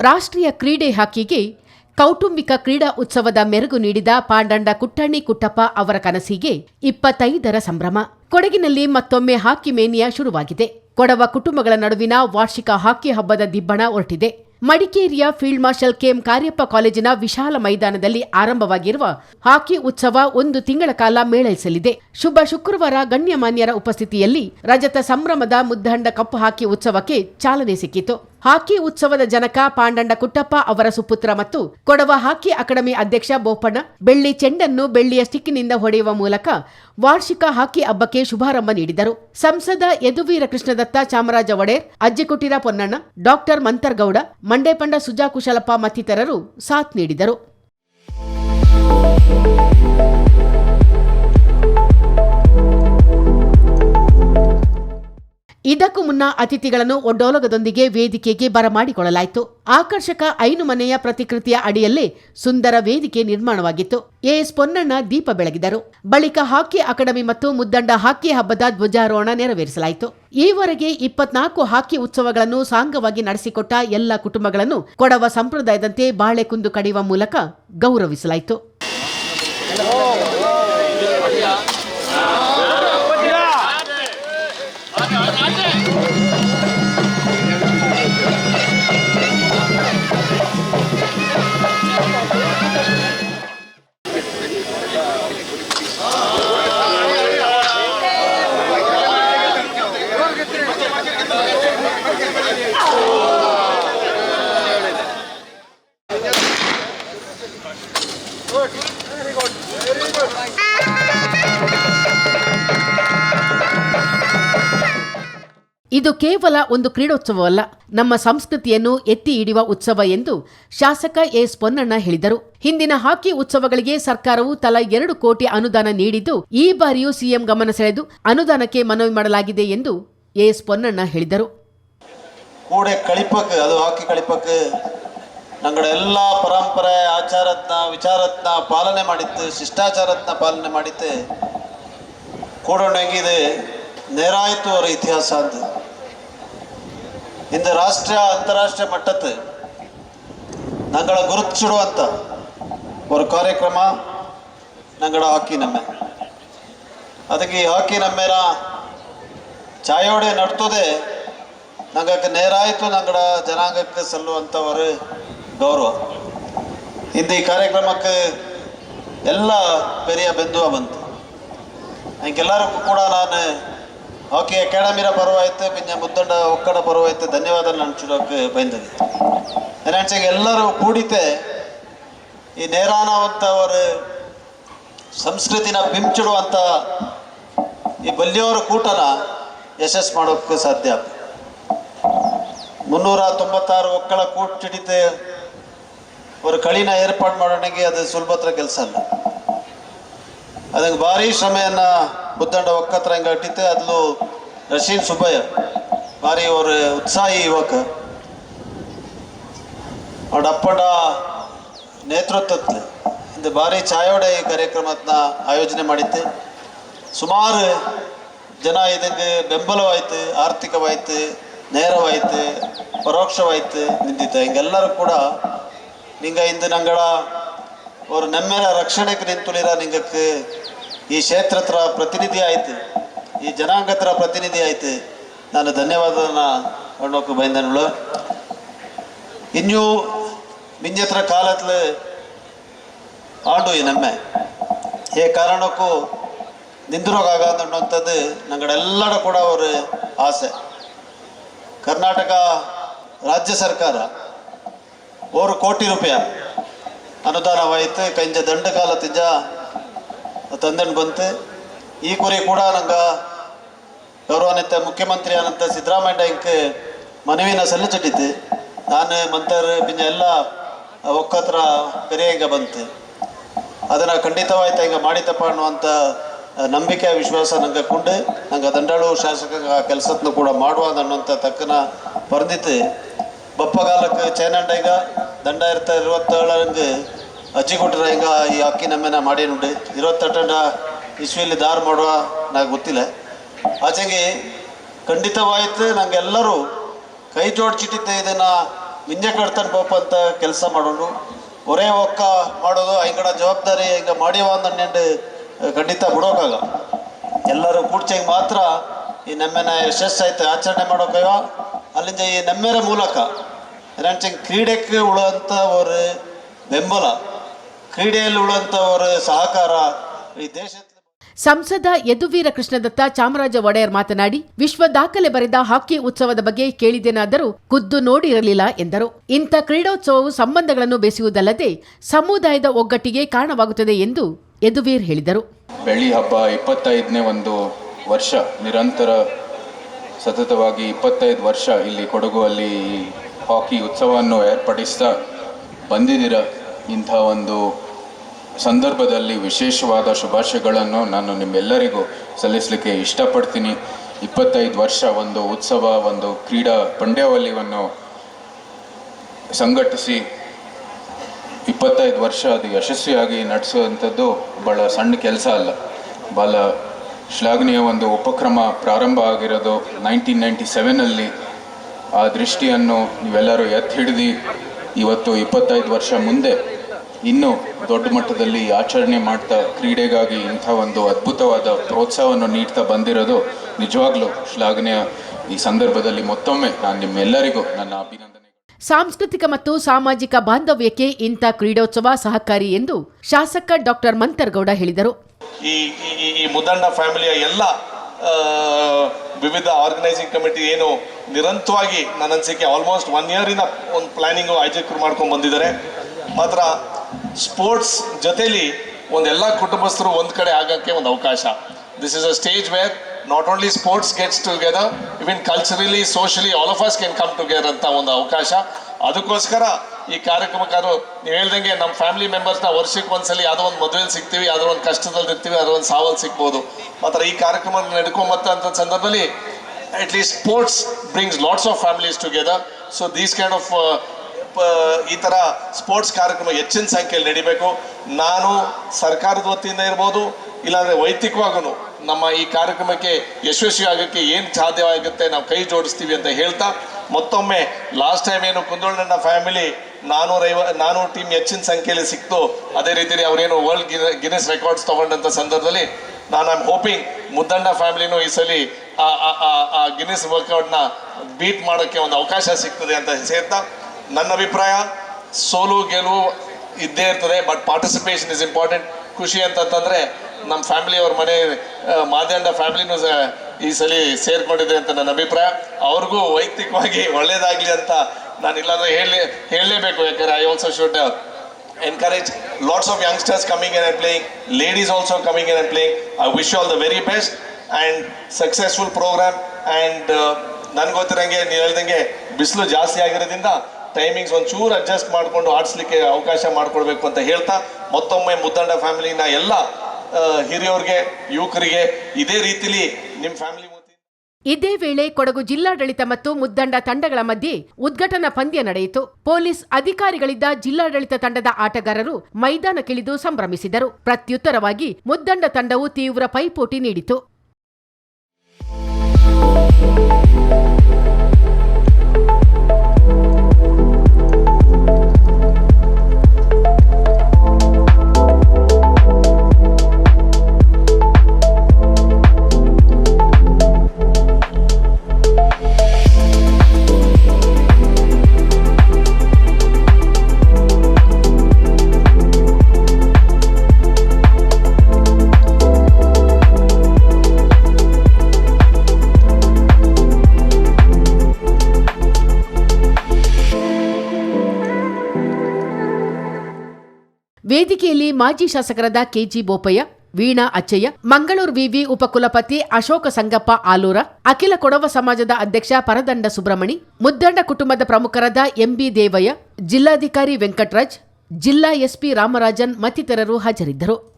ರಾಷ್ಟ್ರೀಯ ಕ್ರೀಡೆ ಹಾಕಿಗೆ ಕೌಟುಂಬಿಕ ಕ್ರೀಡಾ ಉತ್ಸವದ ಮೆರುಗು ನೀಡಿದ ಪಾಂಡಂಡ ಕುಟ್ಟಣ್ಣಿ ಕುಟ್ಟಪ್ಪ ಅವರ ಕನಸಿಗೆ ಇಪ್ಪತ್ತೈದರ ಸಂಭ್ರಮ. ಕೊಡಗಿನಲ್ಲಿ ಮತ್ತೊಮ್ಮೆ ಹಾಕಿ ಮೇನಿಯಾ ಶುರುವಾಗಿದೆ. ಕೊಡವ ಕುಟುಂಬಗಳ ನಡುವಿನ ವಾರ್ಷಿಕ ಹಾಕಿ ಹಬ್ಬದ ದಿಬ್ಬಣ ಹೊರಟಿದೆ. ಮಡಿಕೇರಿಯ ಫೀಲ್ಡ್ ಮಾರ್ಷಲ್ ಕೆಎಂ ಕಾರ್ಯಪ್ಪ ಕಾಲೇಜಿನ ವಿಶಾಲ ಮೈದಾನದಲ್ಲಿ ಆರಂಭವಾಗಿರುವ ಹಾಕಿ ಉತ್ಸವ ಒಂದು ತಿಂಗಳ ಕಾಲ ಮೇಳೈಸಲಿದೆ. ಶುಭ ಶುಕ್ರವಾರ ಗಣ್ಯಮಾನ್ಯರ ಉಪಸ್ಥಿತಿಯಲ್ಲಿ ರಜತ ಸಂಭ್ರಮದ ಮುದ್ದಂಡ ಕಪ್ಪು ಹಾಕಿ ಉತ್ಸವಕ್ಕೆ ಚಾಲನೆ ಸಿಕ್ಕಿತು. ಹಾಕಿ ಉತ್ಸವದ ಜನಕ ಪಾಂಡಂಡ ಕುಟ್ಟಪ್ಪ ಅವರ ಸುಪುತ್ರ ಮತ್ತು ಕೊಡವ ಹಾಕಿ ಅಕಾಡೆಮಿ ಅಧ್ಯಕ್ಷ ಬೋಪಣ್ಣ ಬೆಳ್ಳಿ ಚೆಂಡನ್ನು ಬೆಳ್ಳಿಯ ಸ್ಟಿಕ್ನಿಂದ ಹೊಡೆಯುವ ಮೂಲಕ ವಾರ್ಷಿಕ ಹಾಕಿ ಹಬ್ಬಕ್ಕೆ ಶುಭಾರಂಭ ನೀಡಿದರು. ಸಂಸದ ಯದುವೀರ ಕೃಷ್ಣದತ್ತ ಚಾಮರಾಜ ಒಡೆಯರ್, ಅಜ್ಜಿಕುಟೀರ ಪೊನ್ನಣ್ಣ, ಡಾಕ್ಟರ್ ಮಂತರ್ಗೌಡ ಮಂಡೇಪಂಡ ಸುಜಾ ಕುಶಲಪ್ಪ ಮತ್ತಿತರರು ಸಾಥ್ ನೀಡಿದರು. ಇದಕ್ಕೂ ಮುನ್ನ ಅತಿಥಿಗಳನ್ನು ಒಡ್ಡೋಲಗದೊಂದಿಗೆ ವೇದಿಕೆಗೆ ಬರಮಾಡಿಕೊಳ್ಳಲಾಯಿತು. ಆಕರ್ಷಕ ಐನು ಮನೆಯ ಪ್ರತಿಕೃತಿಯ ಅಡಿಯಲ್ಲೇ ಸುಂದರ ವೇದಿಕೆ ನಿರ್ಮಾಣವಾಗಿತ್ತು. ಎಎಸ್ ಪೊನ್ನಣ್ಣ ದೀಪ ಬೆಳಗಿದರು. ಬಳಿಕ ಹಾಕಿ ಅಕಾಡೆಮಿ ಮತ್ತು ಮುದ್ದಂಡ ಹಾಕಿ ಹಬ್ಬದ ಧ್ವಜಾರೋಹಣ ನೆರವೇರಿಸಲಾಯಿತು. ಈವರೆಗೆ ಇಪ್ಪತ್ನಾಲ್ಕು ಹಾಕಿ ಉತ್ಸವಗಳನ್ನು ಸಾಂಗವಾಗಿ ನಡೆಸಿಕೊಟ್ಟ ಎಲ್ಲ ಕುಟುಂಬಗಳನ್ನು ಕೊಡವ ಸಂಪ್ರದಾಯದಂತೆ ಬಾಳೆಕುಂದು ಕಡಿಯುವ ಮೂಲಕ ಗೌರವಿಸಲಾಯಿತು. ಇದು ಕೇವಲ ಒಂದು ಕ್ರೀಡೋತ್ಸವವಲ್ಲ, ನಮ್ಮ ಸಂಸ್ಕೃತಿಯನ್ನು ಎತ್ತಿ ಹಿಡಿಯುವ ಉತ್ಸವ ಎಂದು ಶಾಸಕ ಎಸ್ ಪೊನ್ನಣ್ಣ ಹೇಳಿದರು. ಹಿಂದಿನ ಹಾಕಿ ಉತ್ಸವಗಳಿಗೆ ಸರ್ಕಾರವು ತಲಾ ಎರಡು ಕೋಟಿ ಅನುದಾನ ನೀಡಿದ್ದು, ಈ ಬಾರಿಯೂ ಸಿಎಂ ಗಮನ ಸೆಳೆದು ಅನುದಾನಕ್ಕೆ ಮನವಿ ಮಾಡಲಾಗಿದೆ ಎಂದು ಎಸ್ ಪೊನ್ನಣ್ಣ ಹೇಳಿದರು. ನಂಗಡ ಎಲ್ಲ ಪರಂಪರೆ, ಆಚಾರತ್ನ, ವಿಚಾರತ್ನ ಪಾಲನೆ ಮಾಡಿತ್ತು, ಶಿಷ್ಟಾಚಾರತ್ನ ಪಾಲನೆ ಮಾಡಿತ್ತು. ಕೂಡೊಣಗಿದೆ ನೇರಾಯಿತು ಅವರ ಇತಿಹಾಸ ಅಂತ. ಇಂದು ರಾಷ್ಟ್ರೀಯ ಅಂತಾರಾಷ್ಟ್ರೀಯ ಮಟ್ಟದ ನಂಗಳ ಗುರುತಿಸಿಡುವಂಥ ಒಂದು ಕಾರ್ಯಕ್ರಮ ನಂಗಳ ಹಾಕಿ ನಮ್ಮ ಅದಕ್ಕೆ ಈ ಹಾಕಿ ನಮ್ಮೆರ ಛಾಯೋಡೆ ನಡ್ತದೆ. ನಂಗಕ್ಕೆ ನೇರಾಯಿತು ನಂಗಡ ಜನಾಂಗಕ್ಕೆ ಸಲ್ಲುವಂಥ ಒಂದು ಗೌರವ. ಇಂದು ಈ ಕಾರ್ಯಕ್ರಮಕ್ಕೆ ಎಲ್ಲ ಪೆರಿಯ ಬೆಂದುವ ಬಂತು. ಅದಕ್ಕೆಲ್ಲರಿಗೂ ಕೂಡ ನಾನು ಹಾಕಿ ಅಕಾಡೆಮಿರ ಪರವಾಯ್ತು ಪಿಂಜ ಮುದ್ದಂಡ ಒಕ್ಕಡ ಪರವಾಯ್ತು. ಧನ್ಯವಾದ ನಡ್ಚಿಡೋಕೆ ಬೈಂದದೆ ಏನಾಚೆಗೆ ಎಲ್ಲರೂ ಕೂಡಿತೆ ಈ ನೇರಾನವಂತ ಅವರು ಸಂಸ್ಕೃತಿನ ಬಿಂಚಿಡುವಂಥ ಈ ಬಲ್ಲಿಯವರ ಕೂಟನ ಯಶಸ್ ಮಾಡೋಕ್ಕೆ ಸಾಧ್ಯ. ಮುನ್ನೂರ ತೊಂಬತ್ತಾರು ಒಕ್ಕಳ ಕೂಟಿಡಿತೆ ಅವರು ಕಳಿನ ಏರ್ಪಾಡು ಮಾಡೋಣಿಗೆ ಅದು ಸುಲಭತ್ರ ಕೆಲಸ ಅಲ್ಲ. ಅದಕ್ಕೆ ಭಾರಿ ಶ್ರಮೆಯನ್ನು ಬುದ್ಧಂಡ ಒಕ್ಕತ್ರ ಹಿಂಗ ಅಟ್ಟಿತ್ತು ಅದ್ಲು ರಶೀನ್ ಸುಬ್ಬಯ್ಯ, ಭಾರಿ ಅವರು ಉತ್ಸಾಹಿ ಯುವಕ. ಅವಡಪ್ಪಡ ನೇತೃತ್ವದ ಇದು ಭಾರಿ ಛಾಯೋಡೆ ಈ ಆಯೋಜನೆ ಮಾಡಿತ್ತು ಸುಮಾರು ಜನ ಇದಕ್ಕೆ ಬೆಂಬಲವಾಯಿತು, ಆರ್ಥಿಕವಾಯಿತು, ನೇರವಾಯಿತು, ಪರೋಕ್ಷವಾಯಿತು ನಿಂತಿತ್ತು ಹಿಂಗೆಲ್ಲರೂ ಕೂಡ ನಿಂಗೆ ಇಂದು ನಂಗಳ ಅವ್ರ ನಮ್ಮೆಲ್ಲ ರಕ್ಷಣೆಗೆ ನಿಂತುಳಿರ ನಿಂಗಕ್ಕೆ ಈ ಕ್ಷೇತ್ರತ್ರ ಪ್ರತಿನಿಧಿ ಆಯ್ತು ಈ ಜನಾಂಗತ್ರ ಪ್ರತಿನಿಧಿ ಆಯ್ತು ನಾನು ಧನ್ಯವಾದನ ಕೊಂಡೋಕೆ ಬೈಂದನುಳು ಇನ್ನೂ ಮಿಂಜತ್ರ ಕಾಲತ್ಲು ಆಂಡು ಈ ನಮ್ಮೆ ಏ ಕಾರಣಕ್ಕೂ ನಿಂದಿರೋಗಾಗಂಥದ್ದು ನಂಗಳೆಲ್ಲಡ ಕೂಡ ஒரு ಆಸೆ ಕರ್ನಾಟಕ ರಾಜ್ಯ ಸರ್ಕಾರ ஒரு ಕೋಟಿ ರೂಪಾಯಿ ಅನುದಾನವಾಯಿತು ಕಂಜ ದಂಡಕಾಲ ತಿಂಜ ತಂದನ್ ಬಂತು. ಈ ಕುರಿ ಕೂಡ ನಂಗೆ ಗೌರವಾನ್ವಿತ ಮುಖ್ಯಮಂತ್ರಿ ಆನಂತ ಸಿದ್ದರಾಮಯ್ಯ ಇಂಕ್ ಮನವಿನ ಸಲ್ಲಿಸಿಟ್ಟಿತ್ತು. ನಾನು, ಮಂತರ್, ಪಿಂಜ ಎಲ್ಲ ಒಕ್ಕತ್ರ ಪೆರಿಯಂಗ ಬಂತು. ಅದನ್ನು ಖಂಡಿತವಾಯ್ತು ಹಿಂಗೆ ಮಾಡಿತಪ್ಪ ಅನ್ನುವಂಥ ನಂಬಿಕೆ, ವಿಶ್ವಾಸ ನಂಗೆ ಕೊಂಡು ನಂಗೆ ದಂಡಾಳು ಶಾಸಕ ಕೆಲಸತ್ನ ಕೂಡ ಮಾಡುವ ಅನ್ನುವಂಥ ತಕ್ಕನ ಬರೆದಿತ್ತು. ಬಪ್ಪಗಾಲಕ್ಕೆ ಚೈನಂಡ ಈಗ ದಂಡ ಇರ್ತಾ ಇರುವತ್ತೇಳಂಗೆ ಅಜ್ಜಿ ಕೊಟ್ಟರೆ ಈಗ ಈ ಅಕ್ಕಿ ನಮ್ಮೆನ ಮಾಡಿ ನೋಡಿ. ಇರುವತ್ತೆಂಟ ಇಸ್ವಿಯಲ್ಲಿ ದಾರ್ ಮಾಡುವ ನನಗೆ ಗೊತ್ತಿಲ್ಲ. ಆಚೆಗೆ ಖಂಡಿತವಾಯಿತು ನಂಗೆಲ್ಲರೂ ಕೈ ಜೋಡ್ಚಿಟ್ಟಿದ್ದೆ ಇದನ್ನು ಮಿಂಜೆ ಕಡ್ತಾನೆ ಅಂತ ಕೆಲಸ ಮಾಡೋಣ ಒರೇ ಒಕ್ಕ ಮಾಡೋದು ಹಿಂಗಡ ಜವಾಬ್ದಾರಿ ಹಿಂಗ ಮಾಡಿವ ಅಂದಂಡು ಖಂಡಿತ ಬಿಡೋಕಾಗ ಎಲ್ಲರೂ ಕೂಡ್ಚಂಗೆ ಮಾತ್ರ ಈ ನಮ್ಮೆನ ಯಶಸ್ಸಾಯ್ತು. ಆಚರಣೆ ಮಾಡೋಕವ ಅಲ್ಲಿಂದ ಈ ನಮ್ಮೆರ ಮೂಲಕ. ಏನಂಚಂಗೆ ಕ್ರೀಡೆಗೆ ಉಳುವಂಥ ಒಂದು ಬೆಂಬಲ. ಕ್ರೀಡೆಯಲ್ಲಿ ಉಳುವಂಥ ಸಹಕಾರ ಈ ದೇಶದ ಸಂಸದ ಯದುವೀರ ಕೃಷ್ಣದತ್ತ ಚಾಮರಾಜ ಒಡೆಯರ್ ಮಾತನಾಡಿ ವಿಶ್ವ ದಾಖಲೆ ಬರೆದ ಹಾಕಿ ಉತ್ಸವದ ಬಗ್ಗೆ ಕೇಳಿದೇನಾದರೂ ಖುದ್ದು ನೋಡಿರಲಿಲ್ಲ ಎಂದರು. ಇಂಥ ಕ್ರೀಡೋತ್ಸವವು ಸಂಬಂಧಗಳನ್ನು ಬೆಸೆಯುವುದಲ್ಲದೆ ಸಮುದಾಯದ ಒಗ್ಗಟ್ಟಿಗೆ ಕಾರಣವಾಗುತ್ತದೆ ಎಂದು ಯದುವೀರ್ ಹೇಳಿದರು. ಬೆಳ್ಳಿ ಹಬ್ಬ ಇಪ್ಪತ್ತೈದನೇ ಒಂದು ವರ್ಷ ನಿರಂತರ ಸತತವಾಗಿ ಇಪ್ಪತ್ತೈದು ವರ್ಷ ಇಲ್ಲಿ ಕೊಡಗುವಲ್ಲಿ ಈ ಹಾಕಿ ಉತ್ಸವವನ್ನು ಏರ್ಪಡಿಸ್ತಾ ಬಂದಿದ್ದೀರ ಇಂಥ ಒಂದು ಸಂದರ್ಭದಲ್ಲಿ ವಿಶೇಷವಾದ ಶುಭಾಶಯಗಳನ್ನು ನಾನು ನಿಮ್ಮೆಲ್ಲರಿಗೂ ಸಲ್ಲಿಸಲಿಕ್ಕೆ ಇಷ್ಟಪಡ್ತೀನಿ. ಇಪ್ಪತ್ತೈದು ವರ್ಷ ಒಂದು ಉತ್ಸವ, ಒಂದು ಕ್ರೀಡಾ ಪಂದ್ಯಾವಳಿಯನ್ನು ಸಂಘಟಿಸಿ ಇಪ್ಪತ್ತೈದು ವರ್ಷ ಅದು ಯಶಸ್ವಿಯಾಗಿ ನಡೆಸುವಂಥದ್ದು ಭಾಳ ಸಣ್ಣ ಕೆಲಸ ಅಲ್ಲ. ಭಾಳ ಶ್ಲಾಘನೀಯ ಒಂದು ಉಪಕ್ರಮ ಪ್ರಾರಂಭ ಆಗಿರೋದು ನೈನ್ಟೀನ್ ನೈಂಟಿ ಸೆವೆನಲ್ಲಿ. ಆ ದೃಷ್ಟಿಯನ್ನು ನೀವೆಲ್ಲರೂ ಎತ್ತಿ ಹಿಡಿದು ಇವತ್ತು ಇಪ್ಪತ್ತೈದು ವರ್ಷ ಮುಂದೆ ಇನ್ನೂ ದೊಡ್ಡ ಮಟ್ಟದಲ್ಲಿ ಆಚರಣೆ ಮಾಡ್ತಾ ಕ್ರೀಡೆಗಾಗಿ ಇಂಥ ಒಂದು ಅದ್ಭುತವಾದ ಪ್ರೋತ್ಸಾಹವನ್ನು ನೀಡ್ತಾ ಬಂದಿರೋದು ನಿಜವಾಗ್ಲೂ ಶ್ಲಾಘನೀಯ. ಈ ಸಂದರ್ಭದಲ್ಲಿ ಮತ್ತೊಮ್ಮೆ ನಾನು ನಿಮ್ಮೆಲ್ಲರಿಗೂ ನನ್ನ ಅಭಿನಂದನೆ ಸಾಂಸ್ಕೃತಿಕ ಮತ್ತು ಸಾಮಾಜಿಕ ಬಾಂಧವ್ಯಕ್ಕೆ ಇಂಥ ಕ್ರೀಡೋತ್ಸವ ಸಹಕಾರಿ ಎಂದು ಶಾಸಕ ಡಾಕ್ಟರ್ ಮಂತರ್ಗೌಡ ಹೇಳಿದರು. ಈ ಈ- ಮುದಂಡ ಫ್ಯಾಮಿಲಿಯ ಎಲ್ಲ ವಿವಿಧ ಆರ್ಗನೈಸಿಂಗ್ ಕಮಿಟಿ ಏನು ನಿರಂತರವಾಗಿ ನನ್ನ ಅನಿಸಿಕೆ ಆಲ್ಮೋಸ್ಟ್ ಒನ್ ಇಯರಿಂದ ಒಂದು ಪ್ಲಾನಿಂಗ್ ಆಯೋಜಕರು ಮಾಡ್ಕೊಂಡು ಬಂದಿದ್ದಾರೆ. ಮಾತ್ರ ಸ್ಪೋರ್ಟ್ಸ್ ಜೊತೆಲಿ ಒಂದೆಲ್ಲ ಕುಟುಂಬಸ್ಥರು ಒಂದು ಕಡೆ ಆಗಕ್ಕೆ ಒಂದು ಅವಕಾಶ. This is a stage where not only sports gets together even culturally socially all of us can come together ಅಂತ ಒಂದು ಅವಕಾಶ. ಅದಕ್ಕೋಸ್ಕರ ಈ ಕಾರ್ಯಕ್ರಮಕ್ಕಾದ್ರು ನೀವು ಹೇಳ್ದಂಗೆ ನಮ್ಮ ಫ್ಯಾಮಿಲಿ ಮೆಂಬರ್ಸ್ನ ವರ್ಷಕ್ಕೆ ಒಂದ್ಸಲಿ ಯಾವುದೋ ಒಂದು ಮದುವೆಲಿ ಸಿಗ್ತೀವಿ, ಯಾವುದೋ ಒಂದು ಕಷ್ಟದಲ್ಲಿ ಇರ್ತೀವಿ, ಯಾವುದೋ ಒಂದು ಸಾವಲ್ಲಿ ಸಿಗ್ಬೋದು. ಮಾತ್ರ ಈ ಕಾರ್ಯಕ್ರಮ ನಡ್ಕೊಂಬತ್ತಂಥ ಸಂದರ್ಭದಲ್ಲಿ at least sports brings lots of families together so these kind of ಈ ಥರ ಸ್ಪೋರ್ಟ್ಸ್ ಕಾರ್ಯಕ್ರಮ ಹೆಚ್ಚಿನ ಸಂಖ್ಯೆಯಲ್ಲಿ ನಡಿಬೇಕು. ನಾನು ಸರ್ಕಾರದ ವತಿಯಿಂದ ಇರ್ಬೋದು, ಇಲ್ಲಾಂದರೆ ವೈಯಕ್ತಿಕವಾಗೂ ನಮ್ಮ ಈ ಕಾರ್ಯಕ್ರಮಕ್ಕೆ ಯಶಸ್ವಿ ಆಗೋಕ್ಕೆ ಏನು ಸಾಧ್ಯವಾಗುತ್ತೆ ನಾವು ಕೈ ಜೋಡಿಸ್ತೀವಿ ಅಂತ ಹೇಳ್ತಾ, ಮತ್ತೊಮ್ಮೆ ಲಾಸ್ಟ್ ಟೈಮ್ ಏನು ಕುಂದೋಳಣ್ಣ ಫ್ಯಾಮಿಲಿ ನಾನೂರೈವ ನಾನೂರು ಟೀಮ್ ಹೆಚ್ಚಿನ ಸಂಖ್ಯೆಯಲ್ಲಿ ಸಿಕ್ತು. ಅದೇ ರೀತಿಯಲ್ಲಿ ಅವರೇನು ವರ್ಲ್ಡ್ ಗಿನೆಸ್ ರೆಕಾರ್ಡ್ಸ್ ತೊಗೊಂಡಂಥ ಸಂದರ್ಭದಲ್ಲಿ ನಾನು ಐಮ್ ಹೋಪಿಂಗ್ ಮುದ್ದಣ್ಣ ಫ್ಯಾಮಿಲಿನೂ ಈ ಸಲ ಆ ಗಿನ್ನಿಸ್ ವರ್ಕೌಟ್ನ ಬೀಟ್ ಮಾಡೋಕ್ಕೆ ಒಂದು ಅವಕಾಶ ಸಿಗ್ತದೆ ಅಂತ ಸೇರ್ತಾ ನನ್ನ ಅಭಿಪ್ರಾಯ ಸೋಲು ಗೆಲುವು ಇದ್ದೇ ಇರ್ತದೆ ಬಟ್ ಪಾರ್ಟಿಸಿಪೇಷನ್ ಇಸ್ ಇಂಪಾರ್ಟೆಂಟ್ ಖುಷಿ ಅಂತಂತಂದರೆ ನಮ್ಮ ಫ್ಯಾಮಿಲಿ ಅವ್ರ ಮನೆ ಮಾದ್ಯಂಡ ಫ್ಯಾಮಿಲಿನೂ ಈ ಸಲ ಸೇರ್ಕೊಂಡಿದೆ ಅಂತ ನನ್ನ ಅಭಿಪ್ರಾಯ ಅವ್ರಿಗೂ ವೈಯಕ್ತಿಕವಾಗಿ ಒಳ್ಳೇದಾಗಲಿ ಅಂತ ನಾನು ಇಲ್ಲಾಂದ್ರೆ ಹೇಳಿ ಹೇಳಲೇಬೇಕು ಯಾಕಂದ್ರೆ I also should encourage lots of youngsters coming in and playing, ladies also coming in and playing. I wish you all very best best and program program. And ನನ್ಗೆ ಗೊತ್ತಿರಂಗೆ ನೀವು ಹೇಳ್ದಂಗೆ ಬಿಸಿಲು ಜಾಸ್ತಿ ಆಗಿರೋದ್ರಿಂದ ಟೈಮಿಂಗ್ಸ್ ಒಂಚೂರು ಅಡ್ಜಸ್ಟ್ ಮಾಡಿಕೊಂಡು ಆಡಿಸ್ಲಿಕ್ಕೆ ಅವಕಾಶ ಮಾಡಿಕೊಡ್ಬೇಕು ಅಂತ ಹೇಳ್ತಾ ಮತ್ತೊಮ್ಮೆ ಮುದ್ದಂಡ ಫ್ಯಾಮಿಲಿನ ಎಲ್ಲ ಹಿರಿಯವ್ರಿಗೆ, ಯುವಕರಿಗೆ ಇದೇ ರೀತಿಲಿ ನಿಮ್ಮ ಫ್ಯಾಮಿಲಿ ಇದೇ ವೇಳೆ ಕೊಡಗು ಜಿಲ್ಲಾಡಳಿತ ಮತ್ತು ಮುದ್ದಂಡ ತಂಡಗಳ ಮಧ್ಯೆ ಉದ್ಘಾಟನಾ ಪಂದ್ಯ ನಡೆಯಿತು. ಪೊಲೀಸ್ ಅಧಿಕಾರಿಗಳಿದ್ದ ಜಿಲ್ಲಾಡಳಿತ ತಂಡದ ಆಟಗಾರರು ಮೈದಾನಕ್ಕಿಳಿದು ಸಂಭ್ರಮಿಸಿದರು. ಪ್ರತ್ಯುತ್ತರವಾಗಿ ಮುದ್ದಂಡ ತಂಡವು ತೀವ್ರ ಪೈಪೋಟಿ ನೀಡಿತು. ವೇದಿಕೆಯಲ್ಲಿ ಮಾಜಿ ಶಾಸಕರಾದ ಕೆಜಿ ಬೋಪಯ್ಯ, ವೀಣಾ ಅಚ್ಚಯ್ಯ, ಮಂಗಳೂರು ವಿವಿ ಉಪಕುಲಪತಿ ಅಶೋಕ ಸಂಗಪ್ಪ ಆಲೂರ, ಅಖಿಲ ಕೊಡವ ಸಮಾಜದ ಅಧ್ಯಕ್ಷ ಪರದಂಡ ಸುಬ್ರಮಣಿ ಮುದ್ದಂಡ ಕುಟುಂಬದ ಪ್ರಮುಖರಾದ ಎಂಬಿ ದೇವಯ್ಯ, ಜಿಲ್ಲಾಧಿಕಾರಿ ವೆಂಕಟರಾಜ್, ಜಿಲ್ಲಾ ಎಸ್ಪಿ ರಾಮರಾಜನ್ ಮತ್ತಿತರರು ಹಾಜರಿದ್ದರು.